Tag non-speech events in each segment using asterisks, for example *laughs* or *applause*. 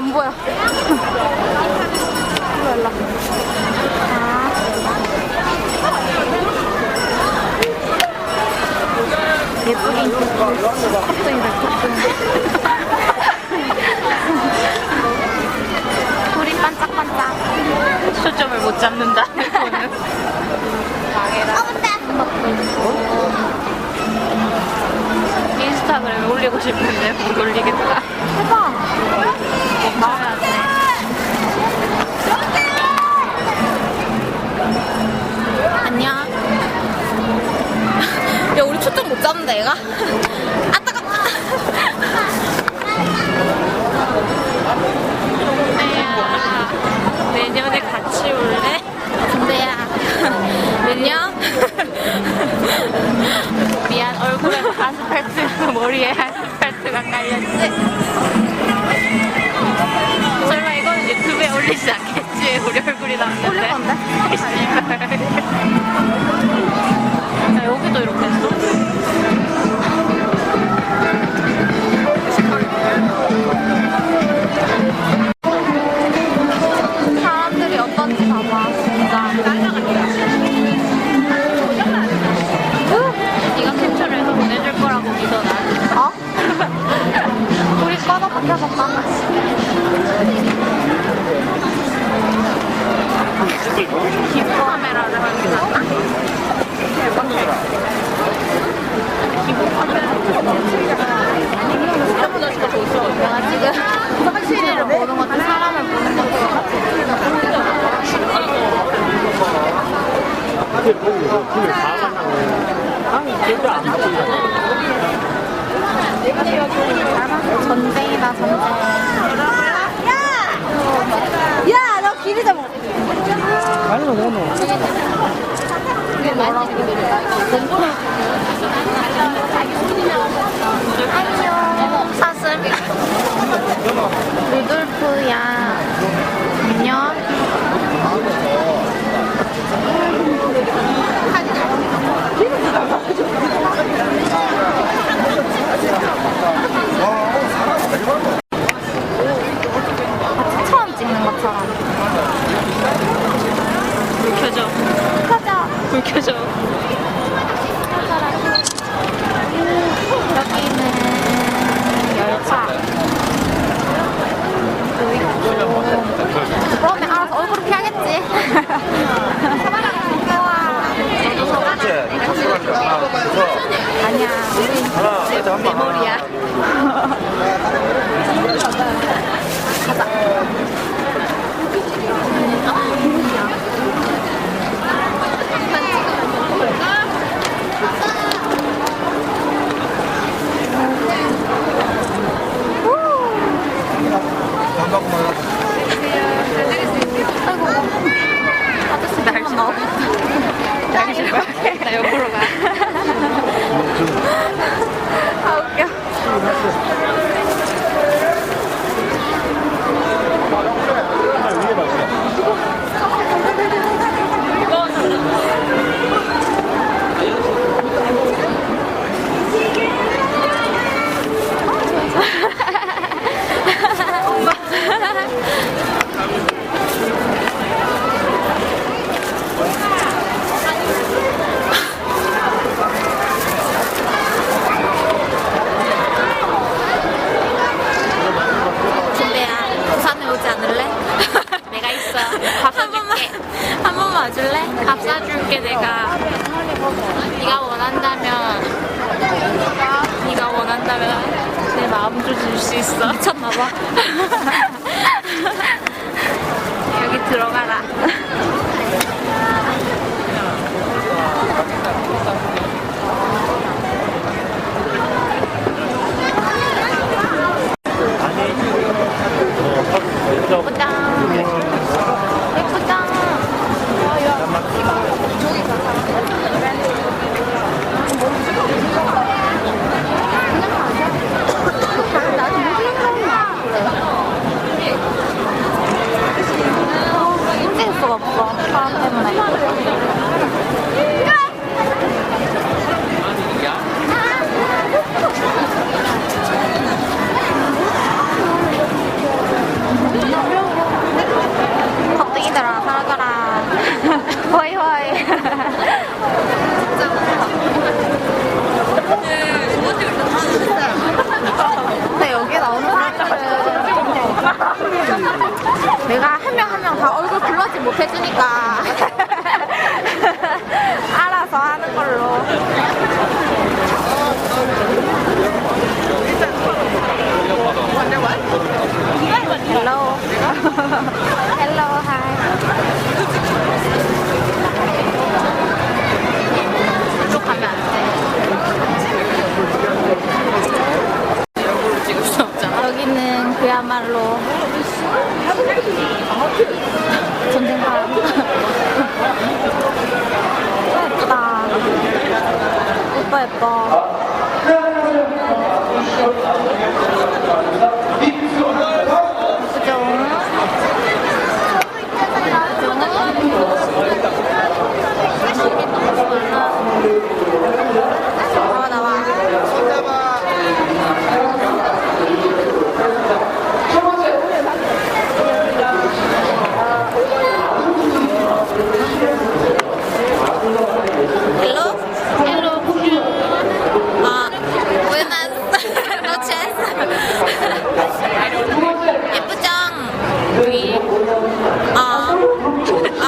안 보여. 일로 일로. 아. 예쁘긴 컵등이다 컵등. 깔렸지? 설마 이거는 유튜브에 올리지 않겠지? 우리 얼굴이 나왔는데. 올릴 건데? 야, 전쟁이다 전쟁. 야, 너 길이 좀. 많이 먹어. 안녕. 사슴. 루돌프야. 안녕. 마치 처음 찍는 것처럼. 불 켜져. 가자. 불 켜져. 여기는 열차. 또 있고. 그러면 알아서 얼굴을 피하겠지. 우와. 아니야. 우리 메모리야. *laughs* 아저씨 날씨 너무 날씨 봐. 나 옆으로 가. 아 웃겨. 준배야 부산에 오지 않을래? 내가 있어. 밥 한 번만 사줄게. 한 번만 와줄래? 밥 사줄게, 내가. 네가 원한다면. 네가 원한다면 내 마음 좀 줄 수 있어. 미쳤나봐. *laughs* 여기 들어가라. *laughs* 예쁘다. 예쁘다. 인생 속 내가 한 명 한 명 다 얼굴 불러지 못해주니까 *laughs* 알아서 하는 걸로. 헬로. *laughs* 헬로, 하이. 이쪽 가면 안 돼. 얼굴을 찍을 수 없잖아. 여기는 그야말로 전쟁감. 예쁘다. 예뻐, 예뻐. 예쁘죠? 나와, 나와. Hello? Hello. 아, buenas noches. 예쁘죠? 아, 아,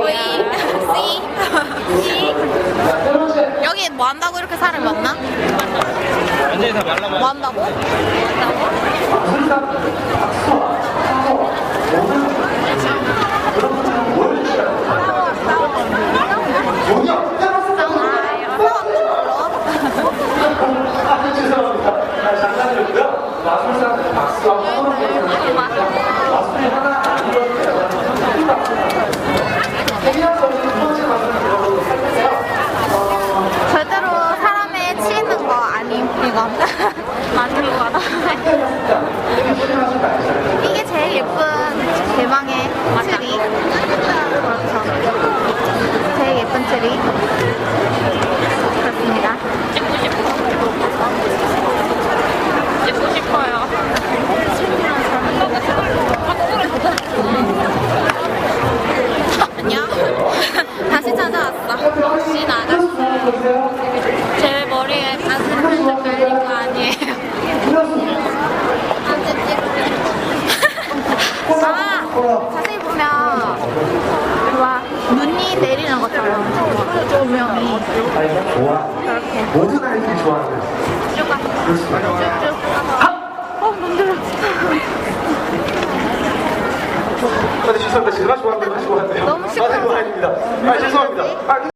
oui, si. 여기 뭐 한다고 이렇게 사람이 많나? 완전히 다 말라봐. 뭐 한다고? 절대로 사람에 치이는 거 아님 이건 많이 와다. 이게 제일 예쁜 대망의 트리 그렇죠 제일 예쁜 트리 그렇습니다 찍고 싶어. 찍고 싶어요. 안녕 *laughs* 다시 찾아왔어 역시 나가. 제 머리에 가슴 깔린 거 아니에요. *laughs* 아 자세히 보면 좋아 눈이 내리는 것처럼 조명이 좋아. 모든 아이들이 좋아하는. 쭉 가. 쭉쭉 어 몸들어 아, 네, 죄송합니다. 제가 좋아하는 거 좋아하는데요. 너무 시끄러워. 아, 네, 아닙니다. 아, 죄송합니다. 아,